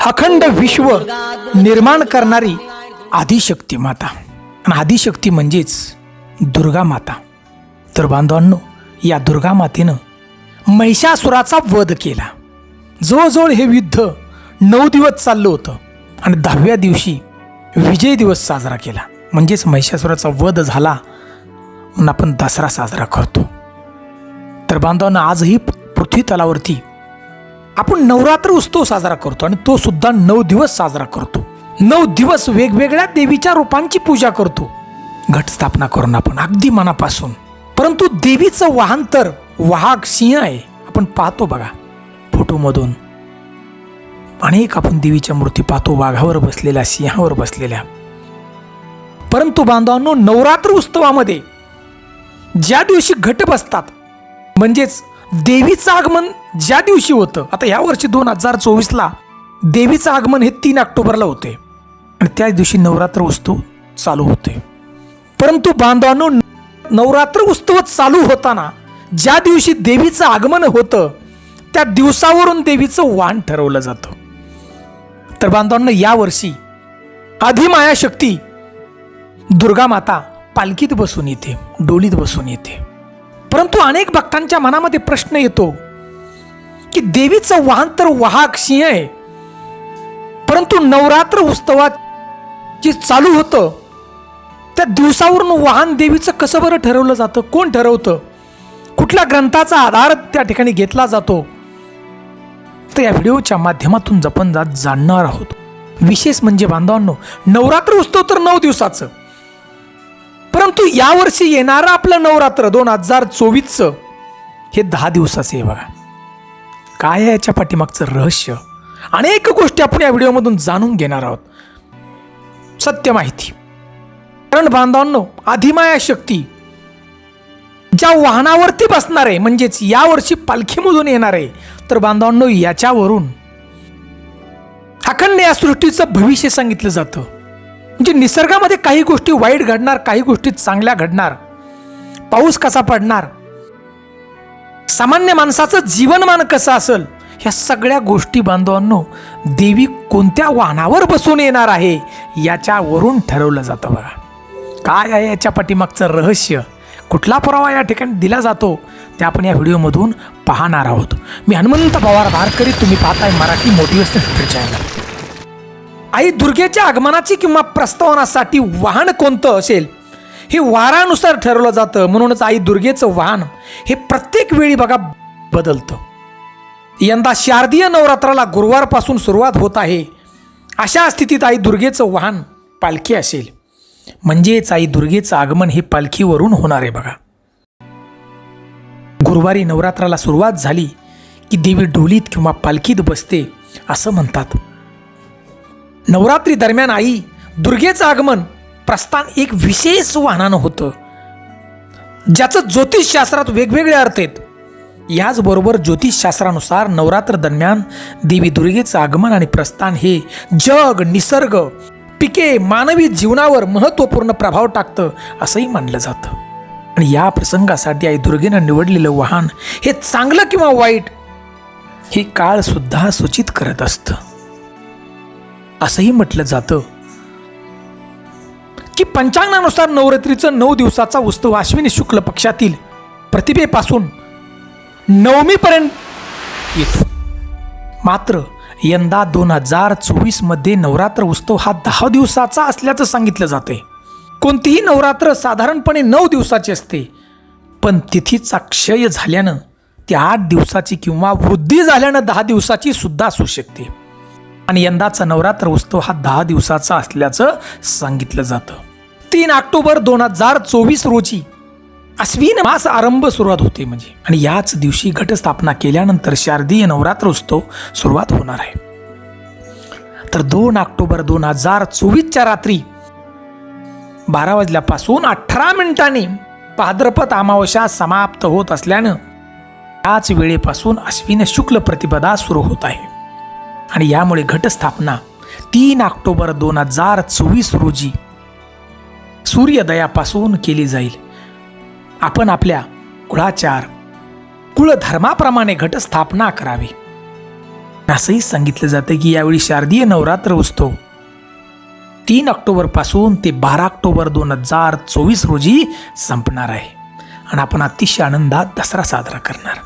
अखंड विश्व निर्माण करणारी आदिशक्ती माता. आणि आदिशक्ती म्हणजेच दुर्गा माता. तर बांधवांनो या दुर्गा मातेनं महिषासुराचा वध केला. जवळजवळ हे युद्ध नऊ दिवस चाललं होतं. आणि दहाव्या दिवशी विजय दिवस साजरा केला. म्हणजेच महिषासुराचा वध झाला म्हणून आपण दसरा साजरा करतो. तर बांधवांना आजही पृथ्वी तलावरती आपण नवरात्र उत्सव साजरा करतो आणि तो सुद्धा नऊ दिवस साजरा करतो. नऊ दिवस वेगवेगळ्या देवीच्या रूपांची पूजा करतो. घटस्थापना करून आपण अगदी मनापासून. परंतु देवीचं वाहन तर वाहक सिंह आहे. आपण पाहतो बघा फोटोमधून. अनेक आपण देवीच्या मूर्ती पाहतो वाघावर बसलेल्या सिंहावर बसलेल्या. परंतु बांधवांनो नवरात्र उत्सवामध्ये ज्या दिवशी घट बसतात म्हणजेच देवीचं आगमन ज्या दिवशी होतं आता या वर्षी दोन हजार चोवीसला देवीचं आगमन हे तीन ऑक्टोबरला होते. आणि त्याच दिवशी नवरात्र उत्सव चालू होते. परंतु बांधवांनो नवरात्र उत्सव चालू होताना ज्या दिवशी देवीचं आगमन होतं त्या दिवसावरून देवीचं वाण ठरवलं जातं. तर बांधवांना यावर्षी आधी शक्ती दुर्गा माता पालखीत बसून येते डोलीत बसून येते. परंतु अनेक भक्तांच्या मनामध्ये प्रश्न येतो की देवीचं वाहन तर वाहक सिंह आहे परंतु नवरात्र उत्सवात जे चालू होतं त्या दिवसावरून वाहन देवीचं कसं बरं ठरवलं जातं कोण ठरवतं? कुठल्या ग्रंथाचा आधार त्या ठिकाणी घेतला जातो? तर या व्हिडिओच्या माध्यमातून जपन जात जाणणार आहोत. विशेष म्हणजे बांधवांनो नवरात्र उत्सव तर नऊ दिवसाचं. परंतु यावर्षी येणारं आपलं नवरात्र दोन हजार चोवीसचं हे दहा दिवसाचं आहे बघा. काय आहे याच्या पाठीमागचं रहस्य? अनेक गोष्टी आपण या व्हिडिओमधून जाणून घेणार आहोत. सत्य माहिती. कारण बांधवांनो अधिमाया शक्ती ज्या वाहनावरती बसणार आहे म्हणजेच यावर्षी पालखीमधून येणार आहे तर बांधवांनो याच्यावरून अखंड या सृष्टीचं भविष्य सांगितलं जातं. म्हणजे निसर्गामध्ये काही गोष्टी वाईट घडणार काही गोष्टी चांगल्या घडणार पाऊस कसा पडणार सामान्य माणसाचं जीवनमान कसं असेल ह्या सगळ्या गोष्टी बांधवांनो देवी कोणत्या वाहनावर बसून येणार आहे याच्यावरून ठरवलं जातं बघा. काय आहे याच्या पाठीमागचं रहस्य? कुठला पुरावा या ठिकाणी दिला जातो? ते आपण या व्हिडिओमधून पाहणार आहोत. मी हनुमंत पवार भारकरी तुम्ही पाहताय मराठी मोटिवेशनल चॅनल आई दुर्गेच्या आगमनाची किंवा प्रस्तावनासाठी वाहन कोणतं असेल? हे वारानुसार ठरवलं जातं. म्हणूनच आई दुर्गेचं वाहन हे प्रत्येक वेळी बघा बदलतं. यंदा शारदीय नवरात्राला गुरुवारपासून सुरुवात होत आहे. अशा स्थितीत आई दुर्गेचं वाहन पालखी असेल. म्हणजेच आई दुर्गेचं आगमन हे पालखीवरून होणार आहे बघा. गुरुवारी नवरात्राला सुरुवात झाली की देवी डोलीत किंवा पालखीत बसते असं म्हणतात. नवरात्री दरम्यान आई दुर्गेचं आगमन प्रस्थान एक विशेष वाहनानं होतं. ज्याचं ज्योतिषशास्त्रात वेगवेगळे अर्थ आहेत. याचबरोबर ज्योतिषशास्त्रानुसार नवरात्र दरम्यान देवी दुर्गेचं आगमन आणि प्रस्थान हे जग निसर्ग पिके मानवी जीवनावर महत्त्वपूर्ण प्रभाव टाकतं असंही मानलं जातं. आणि या प्रसंगासाठी आई दुर्गेनं निवडलेलं वाहन हे चांगलं किंवा वाईट हे काळसुद्धा सूचित करत असतं. असंही म्हटलं जातं. की पंचांगानुसार नवरात्रीचं नऊ दिवसाचा उत्सव अश्विनी शुक्ल पक्षातील प्रतिभेपासून नवमीपर्यंत येतो. मात्र यंदा दोन हजार चोवीसमध्ये नवरात्र उत्सव हा दहा दिवसाचा असल्याचं सांगितलं जाते कोणतीही नवरात्र साधारणपणे नऊ दिवसाची असते. पण तिथीचा क्षय झाल्यानं ती आठ दिवसाची किंवा वृद्धी झाल्यानं दहा दिवसाची सुद्धा असू शकते. आणि यंदाचा नवरात्र उत्सव हा दहा दिवसाचा असल्याचं सांगितलं जातं. तीन ऑक्टोबर दोन हजार चोवीस रोजी अश्विन मास आरंभ सुरुवात होते म्हणजे. आणि याच दिवशी घटस्थापना केल्यानंतर शारदीय नवरात्र उत्सव सुरुवात होणार आहे. तर दोन ऑक्टोबर दोन हजार चोवीसच्या रात्री बारा वाजल्यापासून अठरा मिनिटांनी भाद्रपद अमावस्या समाप्त होत असल्यानं त्याच वेळेपासून अश्विन शुक्ल प्रतिपदा सुरू होत आहे. आणि यामुळे घटस्थापना तीन ऑक्टोबर दोन हजार चोवीस रोजी सूर्योदयापासून केली जाईल. आपण आपल्या कुळाचार कुळधर्माप्रमाणे घटस्थापना करावी. असंही सांगितलं जातं की यावेळी शारदीय नवरात्र उत्सव तीन ऑक्टोबरपासून ते बारा ऑक्टोबर दोन हजार चोवीस रोजी संपणार आहे. आणि आपण अतिशय आनंदात दसरा साजरा करणार.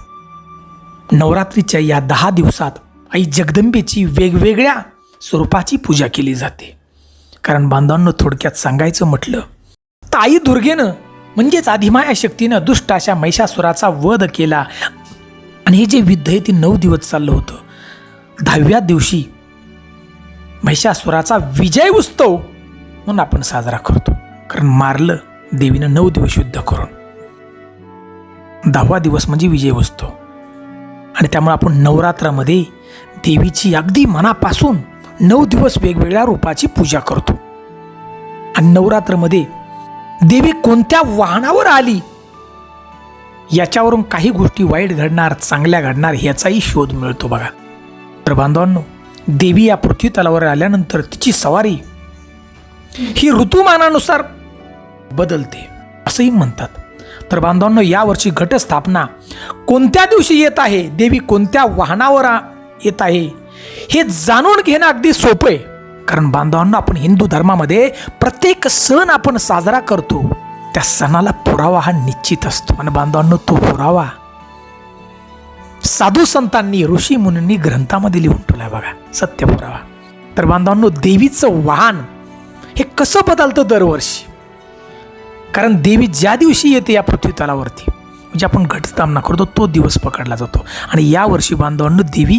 नवरात्रीच्या या दहा दिवसात आई जगदंबेची वेगवेगळ्या स्वरूपाची पूजा केली जाते. कारण बांधवांना थोडक्यात सांगायचं म्हटलं तर आई दुर्गेनं म्हणजेच आधिमाया शक्तीनं दुष्ट अशा महिषासुराचा वध केला. आणि हे जे युद्ध आहे ते नऊ दिवस चाललं होतं. दहाव्या दिवशी महिषासुराचा विजय उत्सव म्हणून आपण साजरा करतो. कारण मारलं देवीनं नऊ दिवस युद्ध करून. दहावा दिवस म्हणजे विजय उत्सव. आणि त्यामुळे आपण नवरात्रामध्ये देवीची अगदी मनापासून नऊ दिवस वेगवेगळ्या रूपाची पूजा करतो. आणि नवरात्रमध्ये देवी कोणत्या वाहनावर आली? याच्यावरून काही गोष्टी वाईट घडणार चांगल्या घडणार याचाही शोध मिळतो बघा. तर बांधवांनो देवी या पृथ्वी तलावर आल्यानंतर तिची सवारी ही ऋतुमानानुसार बदलते असंही म्हणतात. तर बांधवांनो यावर्षी घटस्थापना कोणत्या दिवशी येत आहे? देवी कोणत्या वाहनावर आ- येत आहे. हे जाणून घेणं अगदी सोपं आहे. कारण बांधवांनो आपण हिंदू धर्मामध्ये प्रत्येक सण आपण साजरा करतो. त्या सणाला पुरावा हा निश्चित असतो. आणि बांधवांनो तो पुरावा साधू संतांनी ऋषी मुनींनी ग्रंथामध्ये लिहून ठेवलाय बघा. सत्य पुरावा. तर बांधवांनो देवीचं वाहन हे कसं बदलतं दरवर्षी? कारण देवी ज्या दिवशी येते या पृथ्वी तलावरती म्हणजे आपण घटस्थापना करतो तो दिवस पकडला जातो. आणि यावर्षी बांधवांनो देवी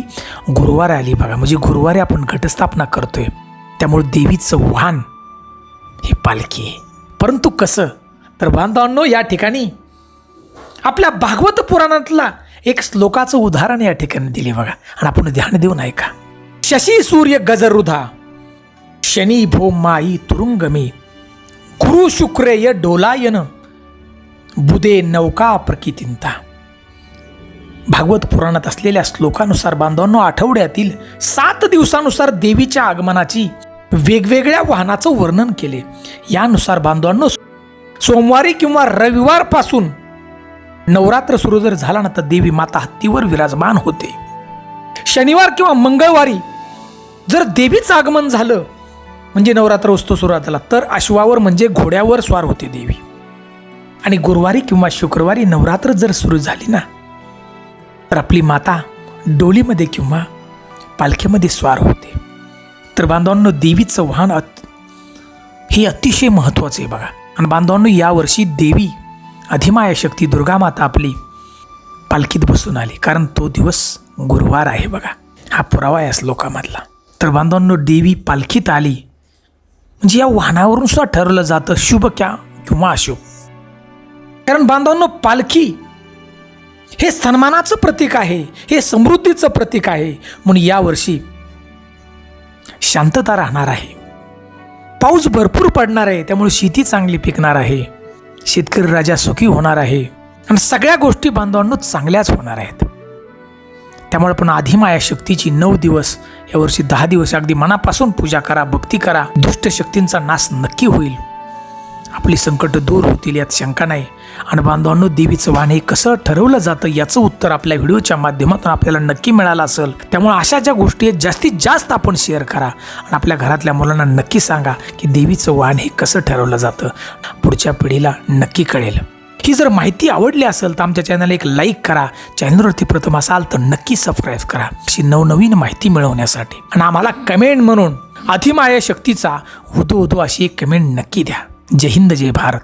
गुरुवारी आली बघा. म्हणजे गुरुवारी आपण घटस्थापना करतोय. त्यामुळे देवीचं वाहन ही पालखी आहे. परंतु कसं? तर बांधवांनो या ठिकाणी आपल्या भागवत पुराणातला एक श्लोकाचं उदाहरण या ठिकाणी दिले बघा. आणि आपण ध्यान देऊन ऐका. शशी सूर्य गजरुधा शनी भो माई तुरुंगमे गुरु शुक्रेय डोलायन बुधे नौका प्रकितिंता भागवत पुराणात असलेल्या श्लोकानुसार बांधवांनो आठवड्यातील सात दिवसानुसार देवीच्या आगमनाची वेगवेगळ्या वाहनाचं वर्णन केले. यानुसार बांधवांनो सोमवारी किंवा रविवारपासून नवरात्र सुरू जर झाला ना तर देवी माता हत्तीवर विराजमान होते. शनिवार किंवा मंगळवारी जर देवीचं आगमन झालं म्हणजे नवरात्र उत्सव सुरू झाला तर अश्वावर म्हणजे घोड्यावर स्वार होते देवी. आणि गुरुवारी किंवा शुक्रवारी नवरात्र जर सुरू झाली ना तर आपली माता डोलीमध्ये किंवा पालखीमध्ये स्वार होते. तर बांधवांनो देवीचं वाहन अत हे अतिशय महत्त्वाचं आहे बघा. आणि बांधवांनो यावर्षी देवी अधिमाया शक्ती दुर्गा माता आपली पालखीत बसून आली. कारण तो दिवस गुरुवार आहे बघा. हा पुरावा आहे या श्लोकामधला तर बांधवांनो देवी पालखीत आली. म्हणजे या वाहनावरून सुद्धा ठरवलं जातं शुभ क्या किंवा अशुभ. कारण बांधवांनो पालखी हे सन्मानाचं प्रतीक आहे हे समृद्धीचं प्रतीक आहे. म्हणून यावर्षी शांतता राहणार आहे. पाऊस भरपूर पडणार आहे त्यामुळे शेती चांगली पिकणार आहे. शेतकरी राजा सुखी होणार आहे. आणि सगळ्या गोष्टी बांधवांनो चांगल्याच होणार आहेत. त्यामुळे पण आधिमाया शक्तीची नऊ दिवस यावर्षी दहा दिवस अगदी मनापासून पूजा करा भक्ती करा. दुष्ट शक्तींचा नाश नक्की होईल. आपली संकट दूर होतील यात शंका नाही. आणि बांधवांनो देवीचं वाहन हे कसं ठरवलं जातं याचं उत्तर आपल्या व्हिडिओच्या माध्यमातून आपल्याला नक्की मिळालं असेल. त्यामुळे अशा ज्या गोष्टी आहेत जास्तीत जास्त आपण शेअर करा. आणि आपल्या घरातल्या मुलांना नक्की सांगा की देवीचं वाहन हे कसं ठरवलं जातं. पुढच्या पिढीला नक्की कळेल. ही जर माहिती आवडली असेल तर आमच्या चॅनलला एक लाईक करा. चॅनलवरती प्रथम असाल तर नक्की सबस्क्राईब करा. अशी नवनवीन माहिती मिळवण्यासाठी. आणि आम्हाला कमेंट म्हणून अधिमाया शक्तीचा उदो उदो अशी एक कमेंट नक्की द्या. जय हिंद जय भारत.